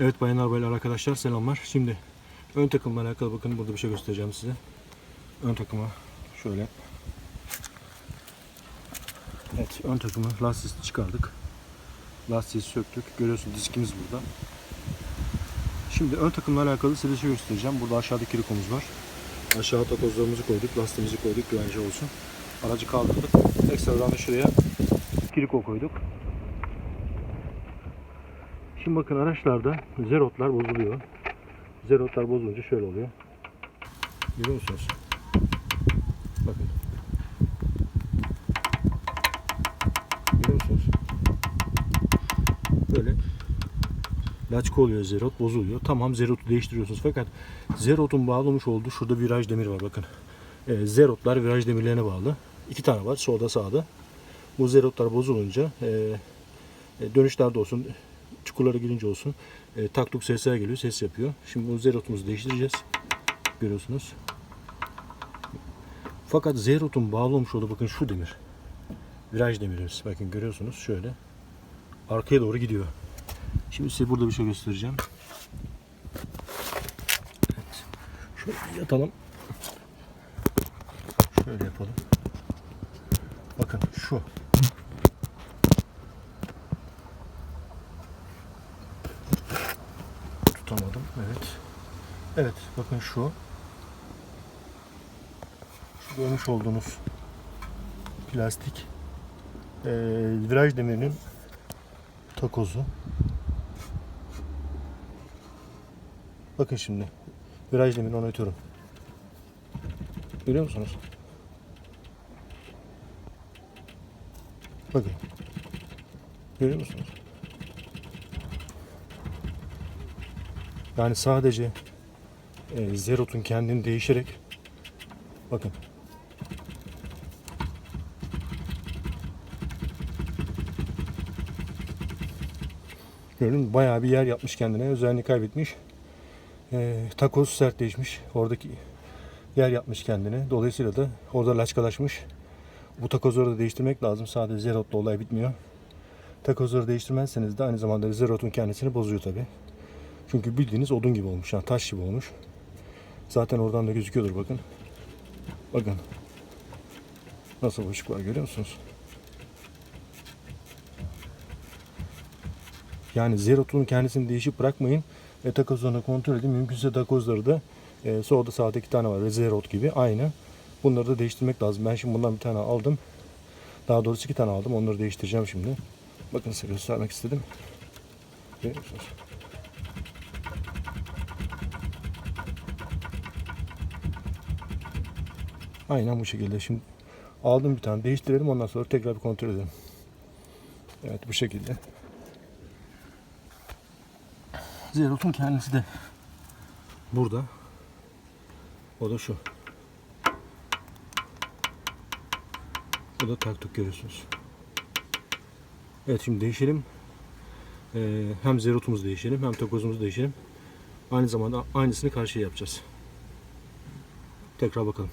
Evet bayanlar baylar arkadaşlar selamlar. Şimdi ön takımla alakalı bakın burada bir şey göstereceğim size. Ön takımı şöyle. Evet ön takımı lastiği çıkardık. Lastiği söktük. Görüyorsunuz diskimiz burada. Şimdi ön takımla alakalı size şey göstereceğim. Burada aşağıda kirikomuz var. Aşağı takozlarımızı koyduk, lastiğimizi koyduk güvence olsun. Aracı kaldırdık. Ekstradan da şuraya kiriko koyduk. Şimdi bakın araçlarda zerotlar bozuluyor. Zerotlar bozulunca şöyle oluyor. Görüyor musunuz? Bakın. Görüyor musunuz? Böyle laçka oluyor zerot bozuluyor. Tamam zerotu değiştiriyorsunuz fakat zerotun bağlamış olduğu şurada viraj demir var bakın. E, zerotlar viraj demirlerine bağlı. İki tane var solda sağda. Bu zerotlar bozulunca e, e, dönüşlerde olsun çukurlara girince olsun e, taktuk sesler geliyor ses yapıyor. Şimdi bu zerotumuzu değiştireceğiz. Görüyorsunuz. Fakat zerotun bağlı olmuş olduğu bakın şu demir. Viraj demirimiz. Bakın görüyorsunuz şöyle. Arkaya doğru gidiyor. Şimdi size burada bir şey göstereceğim. Evet. Şöyle yatalım. Şöyle yapalım. Bakın şu. Tutamadım. Evet. Evet. Bakın şu. Şu görmüş olduğunuz plastik eee, viraj demirinin takozu. Bakın şimdi. Viraj demirini oynatıyorum. Görüyor musunuz? Bakın. Görüyor musunuz? Yani sadece e, Zerot'un kendini değişerek bakın Görün bayağı bir yer yapmış kendine. Özelliğini kaybetmiş. E, takoz sertleşmiş. Oradaki yer yapmış kendine. Dolayısıyla da orada laçkalaşmış. Bu takozları da değiştirmek lazım. Sadece Zerot'la olay bitmiyor. Takozları değiştirmezseniz de aynı zamanda Zerot'un kendisini bozuyor tabi. Çünkü bildiğiniz odun gibi olmuş. Yani taş gibi olmuş. Zaten oradan da gözüküyordur bakın. Bakın. Nasıl var görüyor musunuz? Yani Zerot'un kendisini değişip bırakmayın. Ve takozlarını kontrol edin. Mümkünse takozları da e, solda sağda iki tane var. Zerot gibi aynı. Bunları da değiştirmek lazım. Ben şimdi bundan bir tane aldım. Daha doğrusu iki tane aldım. Onları değiştireceğim şimdi. Bakın size göstermek istedim. Görüyor musunuz? Aynen bu şekilde. Şimdi aldım bir tane değiştirelim ondan sonra tekrar bir kontrol edelim. Evet bu şekilde. Zerot'un kendisi de burada. O da şu. Bu da taktık görüyorsunuz. Evet şimdi değişelim. Ee, hem zerotumuzu değişelim hem takozumuzu değişelim. Aynı zamanda aynısını karşıya yapacağız. Tekrar bakalım.